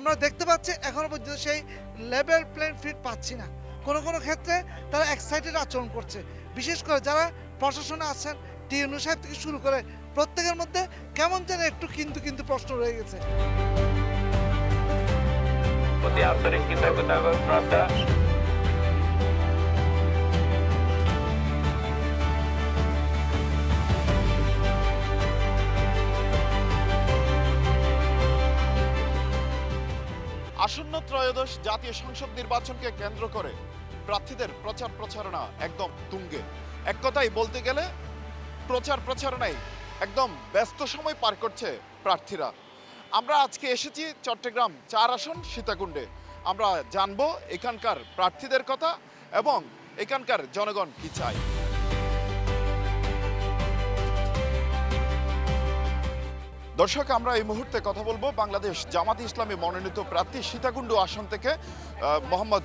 আমরা দেখতে পাচ্ছি এখনও পর্যন্ত সেই লেভেল প্লেন ফিট পাচ্ছি না। কোনো কোনো ক্ষেত্রে তারা এক্সাইটেড আচরণ করছে। বিশেষ করে যারা প্রশাসনে আছেন টিএনু সাহেব থেকে শুরু করে প্রত্যেকের মধ্যে কেমন যেন একটু কিন্তু কিন্তু প্রশ্ন রয়ে গেছে। আন্তরিক কৃতজ্ঞতা এবং শ্রদ্ধা। আসন্ন ত্রয়োদশ জাতীয় সংসদ নির্বাচনকে কেন্দ্র করে প্রার্থীদের প্রচার প্রচারণা একদম তুঙ্গে। এক কথাই বলতে গেলে, প্রচার প্রচারণায় একদম ব্যস্ত সময় পার করছে প্রার্থীরা। আমরা আজকে এসেছি চট্টগ্রাম চার আসন সীতাকুণ্ডে। আমরা জানব এখানকার প্রার্থীদের কথা এবং এখানকার জনগণ কি চায়। দর্শক, আমরা এই মুহূর্তে কথা বলব বাংলাদেশ জামাত ইসলামী মনোনীত প্রার্থী সীতাকুণ্ড আসন থেকে মোহাম্মদ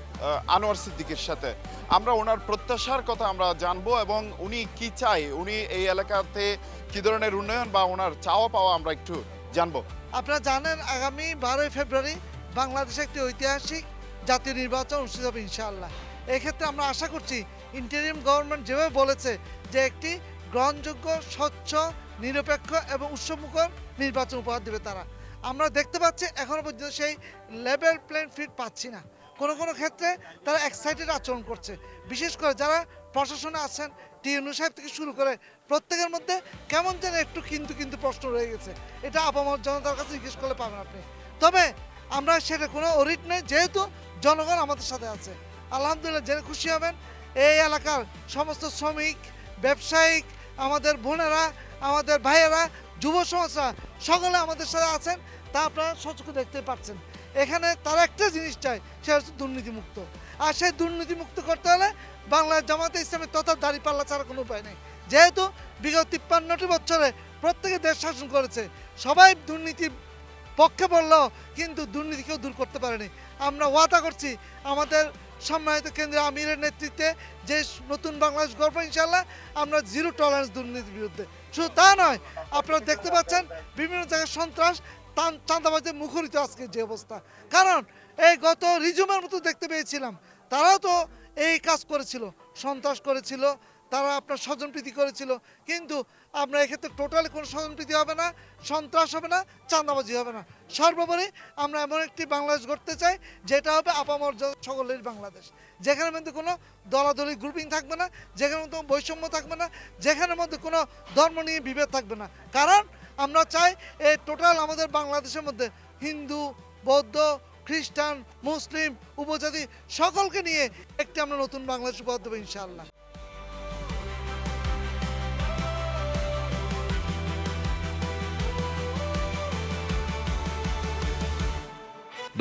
আনোয়ার সিদ্দিকের সাথে। আমরা ওনার প্রত্যাশার কথা আমরা জানব এবং উনি কি চায়, উনি এই এলাকাতে কি ধরনের উন্নয়ন বা ওনার চাওয়া পাওয়া আমরা একটু জানব। আপনারা জানেন, আগামী বারোই ফেব্রুয়ারি বাংলাদেশে একটি ঐতিহাসিক জাতীয় নির্বাচন অনুষ্ঠিত হবে, ইনশাআল্লাহ। এক্ষেত্রে আমরা আশা করছি, ইন্টারিম গভর্নমেন্ট যেভাবে বলেছে যে একটি গ্রহণযোগ্য, স্বচ্ছ নিরপেক্ষ এবং উৎসবমুখর নির্বাচন উপহার দেবে তারা। আমরা দেখতে পাচ্ছি এখনও পর্যন্ত সেই লেভেল প্লেন ফিট পাচ্ছি না। কোনো কোনো ক্ষেত্রে তারা এক্সাইটেড আচরণ করছে। বিশেষ করে যারা প্রশাসনে আছেন টিএনউ সাহেব থেকে শুরু করে প্রত্যেকের মধ্যে কেমন যেন একটু কিন্তু কিন্তু প্রশ্ন রয়ে গেছে। এটা আপামর জনতার কাছে জিজ্ঞেস করলে পাবেন আপনি। তবে আমরা সেটা কোনো অরিট নেই যেহেতু জনগণ আমাদের সাথে আছে। আলহামদুলিল্লাহ, জেনে খুশি হবেন, এই এলাকার সমস্ত শ্রমিক, ব্যবসায়িক, আমাদের বোনেরা আমাদের ভাইয়েরা, যুব সমাজরা, সকলে আমাদের সাথে আছেন। তা আপনারা সচক্ষে দেখতে পাচ্ছেন। এখানে তার একটা জিনিস চায় সেটা হচ্ছে দুর্নীতিমুক্ত। আর সেই দুর্নীতিমুক্ত করতে হলে বাংলার জামাতে ইসলামের তথা দাঁড়িপাল্লা ছাড়া কোনো উপায় নেই। যেহেতু বিগত তিপ্পান্নটি বছরে প্রত্যেকে দেশ শাসন করেছে, সবাই দুর্নীতি পক্ষে বললেও কিন্তু দুর্নীতি কেউ দূর করতে পারেনি। আমরা ওয়াদা করছি, আমাদের সম্মানিত কেন্দ্রীয় আমিরের নেতৃত্বে যে নতুন বাংলাদেশ গর্ব ইনশাল্লাহ আমরা জিরো টলারেন্স দুর্নীতির বিরুদ্ধে। শুধু তা নয়, আপনারা দেখতে পাচ্ছেন, বিভিন্ন জায়গায় সন্ত্রাস চাঁদাবাজে মুখরিত আজকে যে অবস্থা। কারণ, এই গত রিজুমের মতো দেখতে পেয়েছিলাম। তারাও তো এই কাজ করেছিল, সন্ত্রাস করেছিল তারা আপনার স্বজনপ্রীতি করেছিল। কিন্তু আপনার এক্ষেত্রে টোটালি কোনো স্বজনপ্রীতি হবে না, সন্ত্রাস হবে না, চাঁদাবাজি হবে না। সর্বোপরি আমরা এমন একটি বাংলাদেশ গড়তে চাই, যেটা হবে আপামর সকলের বাংলাদেশ। যেখানের মধ্যে কোনো দলাদলি গ্রুপিং থাকবে না যেখানে মধ্যে বৈষম্য থাকবে না, যেখানের মধ্যে কোনো ধর্ম নিয়ে বিভেদ থাকবে না। কারণ আমরা চাই এই টোটাল আমাদের বাংলাদেশের মধ্যে হিন্দু, বৌদ্ধ, খ্রিস্টান, মুসলিম, উপজাতি সকলকে নিয়ে একটি আমরা নতুন বাংলাদেশ উপহার দেবো ইনশাআল্লাহ।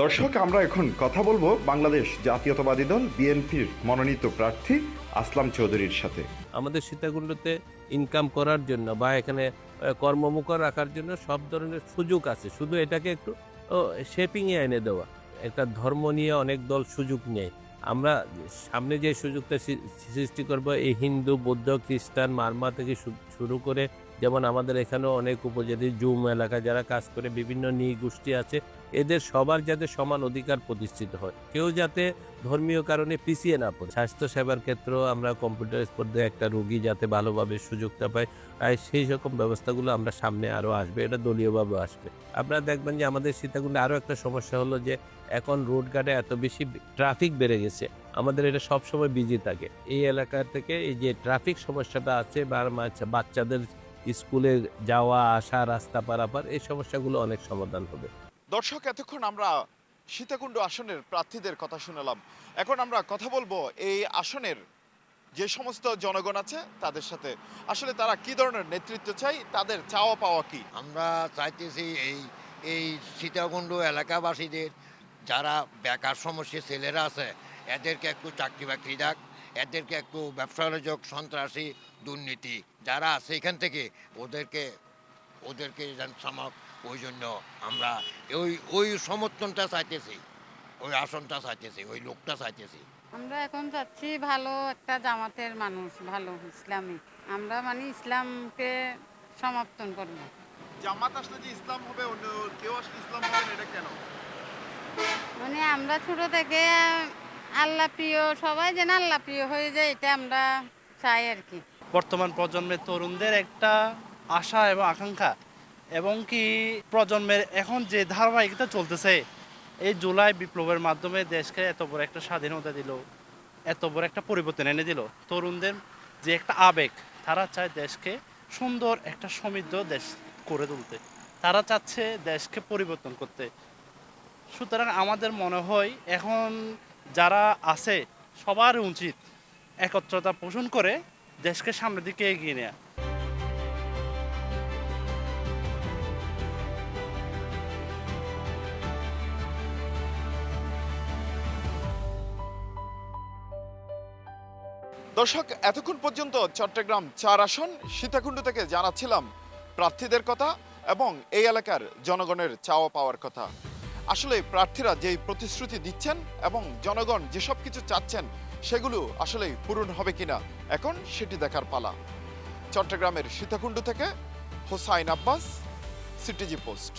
দর্শক। আমরা এখন কথা বলব বাংলাদেশ জাতীয়তাবাদী দল বিএনপির মনোনীত প্রার্থী আসলাম চৌধুরীর সাথে। আমাদের সীতাকুণ্ডতে ইনকাম করার জন্য বা এখানে কর্মমুখর রাখার জন্য সব ধরনের সুযোগ আছে। শুধু এটাকে একটু শেপিংয়ে এনে দেওয়া। একটা ধর্ম নিয়ে অনেক দল সুযোগ নেয়। আমরা সামনে যে সুযোগটা সৃষ্টি করব এই হিন্দু বৌদ্ধ খ্রিস্টান মারমা থেকে শুরু করে যেমন আমাদের এখানেও অনেক উপজাতি জুম এলাকা যারা কাজ করে বিভিন্ন নৃগোষ্ঠী আছে, এদের সবার যাতে সমান অধিকার প্রতিষ্ঠিত হয়। কেউ যাতে ধর্মীয় কারণে পিছিয়ে না পড়ে। স্বাস্থ্য সেবার ক্ষেত্রেও আমরা কম্পিউটার স্পর্ধায় একটা রুগী যাতে ভালোভাবে সুযোগটা পায়, আর সেই রকম ব্যবস্থাগুলো আমরা সামনে আরও আসবে, এটা দলীয়ভাবে আসবে। আপনারা দেখবেন যে আমাদের সীতাকুণ্ডে আরও একটা সমস্যা হলো যে, এখন রোড ঘাটে এত বেশি ট্রাফিক বেড়ে গেছে, আমাদের এটা সব সময় বিজি থাকে। এই এলাকা থেকে এই যে ট্রাফিক সমস্যাটা আছে বা বাচ্চাদের স্কুলে যাওয়া আসা রাস্তা পারাপার এই সমস্যাগুলো অনেক সমাধান হবে। দর্শক এতক্ষণ আমরা সীতাকুণ্ড আসনের প্রার্থীদের কথা শুনলাম। এখন আমরা কথা বলব এই আসনের যে সমস্ত জনগণ আছে তাদের সাথে। আসলে তারা কি ধরনের নেতৃত্ব চাই তাদের চাওয়া পাওয়া কি? আমরা চাইতেছি এই এই সীতাকুণ্ড এলাকাবাসীদের যারা বেকার সমস্যা ছেলেরা আছে এদেরকে একটু চাকরি বাকরি দাক এদেরকে একটু ব্যবসা বাণিজ্য সন্ত্রাসী দুর্নীতি যারা আছে এখান থেকে ওদেরকে ওদেরকে যেন সামাক। ওই জন্য আমরা ওই ওই সমর্থনটা চাইতেছি ওই আসনটা চাইতেছি ওই লোকটা চাইতেছি। আমরা এখন চাচ্ছি ভালো একটা জামাতের মানুষ ভালো ইসলামিক। আমরা মানে ইসলামকে সমর্থন করব। জামাত আসলে যে ইসলাম হবে অন্য কেউ আসলে ইসলাম হবে এটা কেন? মানে আমরা ছোট থেকে আল্লাহ প্রিয়, সবাই যেন আল্লাহ প্রিয় হয়ে যায়, এটা আমরা চাই আর কি। বর্তমান প্রজন্মের তরুণদের একটা আশা এবং আকাঙ্ক্ষা, এবং কি প্রজন্মের এখন যে ধারাবাহিকতা চলতেছে, এই জুলাই বিপ্লবের মাধ্যমে দেশকে এত বড় একটা স্বাধীনতা দিল, এত বড় একটা পরিবর্তন এনে দিল। তরুণদের যে একটা আবেগ, তারা চায় দেশকে সুন্দর একটা সমৃদ্ধ দেশ করে তুলতে। তারা চাচ্ছে দেশকে পরিবর্তন করতে। সুতরাং আমাদের মনে হয় এখন যারা আছে, সবার উচিত একত্রতা পোষণ করে দেশকে সামনের দিকে এগিয়ে নেওয়া দর্শক, এতক্ষণ পর্যন্ত চট্টগ্রাম চার আসন সীতাকুণ্ড থেকে জানাচ্ছিলাম প্রার্থীদের কথা এবং এই এলাকার জনগণের চাওয়া পাওয়ার কথা। আসলে প্রার্থীরা যেই প্রতিশ্রুতি দিচ্ছেন এবং জনগণ যেসব কিছু চাচ্ছেন, সেগুলো আসলে পূরণ হবে কিনা, এখন সেটি দেখার পালা। চট্টগ্রামের সীতাকুণ্ড থেকে হোসাইন আব্বাস, সিটিজি পোস্ট।